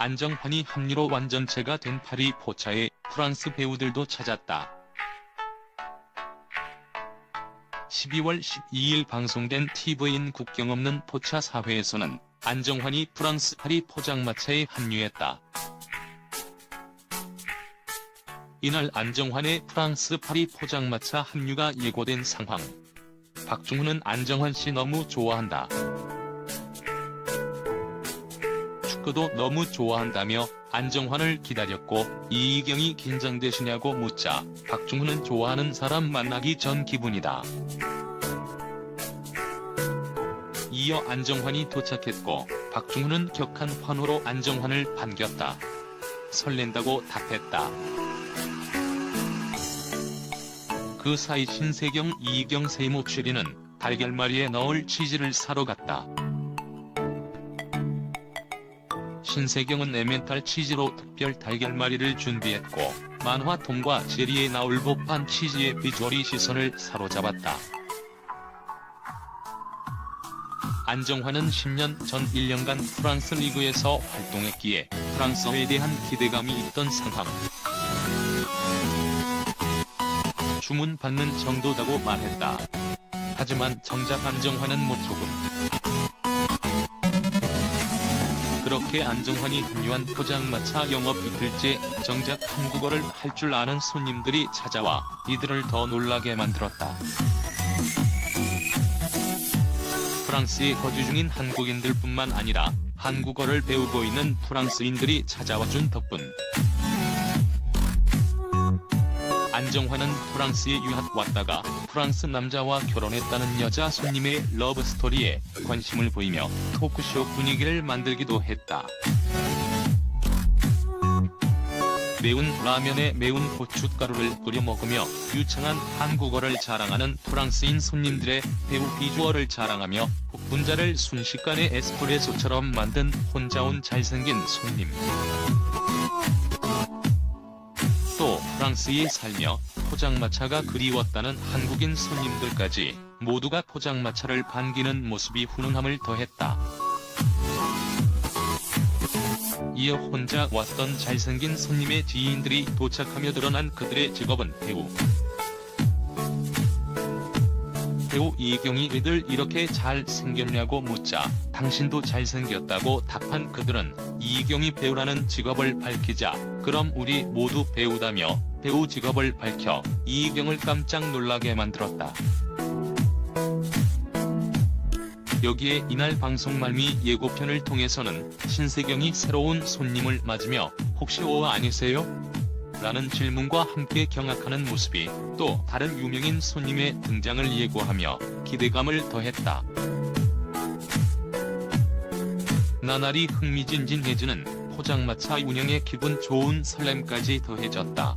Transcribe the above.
안정환이 합류로 완전체가 된 파리 포차에 프랑스 배우들도 찾았다. 12월 12일 방송된 TV인 국경 없는 포차 사회에서는 안정환이 프랑스 파리 포장마차에 합류했다. 이날 안정환의 프랑스 파리 포장마차 합류가 예고된 상황. 박중훈은 안정환 씨 너무 좋아한다. 축구도 너무 좋아한다며 안정환을 기다렸고 이희경이 긴장되시냐고 묻자 박중훈은 좋아하는 사람 만나기 전 기분이다. 이어 안정환이 도착했고 박중훈은 격한 환호로 안정환을 반겼다. 설렌다고 답했다. 그 사이 신세경 이희경 세모 추리는 달걀말이에 넣을 치즈를 사러 갔다. 신세경은 에멘탈 치즈로 특별 달걀말이를 준비했고 만화 톰과 제리에 나올 법한 치즈의 비주얼이 시선을 사로잡았다. 안정환은 10년 전 1년간 프랑스 리그에서 활동했기에 프랑스어에 대한 기대감이 있던 상황. 주문 받는 정도다고 말했다. 하지만 정작 안정환은 못 조금. 그렇게 안정환이 합류한 포장마차 영업 이틀째 정작 한국어를 할 줄 아는 손님들이 찾아와 이들을 더 놀라게 만들었다. 프랑스에 거주 중인 한국인들뿐만 아니라 한국어를 배우고 있는 프랑스인들이 찾아와 준 덕분. 안정환은 프랑스에 유학 왔다가 프랑스 남자와 결혼했다는 여자 손님의 러브스토리에 관심을 보이며 토크쇼 분위기를 만들기도 했다. 매운 라면에 매운 고춧가루를 뿌려 먹으며 유창한 한국어를 자랑하는 프랑스인 손님들의 배우 비주얼을 자랑하며 분자를 순식간에 에스프레소처럼 만든 혼자 온 잘생긴 손님. 또 프랑스에 살며 포장마차가 그리웠다는 한국인 손님들까지 모두가 포장마차를 반기는 모습이 훈훈함을 더했다. 이어 혼자 왔던 잘생긴 손님의 지인들이 도착하며 드러난 그들의 직업은 배우. 배우 이경이 왜들 이렇게 잘생겼냐고 묻자 당신도 잘생겼다고 답한 그들은 이경이 배우라는 직업을 밝히자 그럼 우리 모두 배우다며 배우 직업을 밝혀 이경을 깜짝 놀라게 만들었다. 여기에 이날 방송 말미 예고편을 통해서는 신세경이 새로운 손님을 맞으며 혹시 오 아니세요? 라는 질문과 함께 경악하는 모습이 또 다른 유명인 손님의 등장을 예고하며 기대감을 더했다. 나날이 흥미진진해지는 포장마차 운영에 기분 좋은 설렘까지 더해졌다.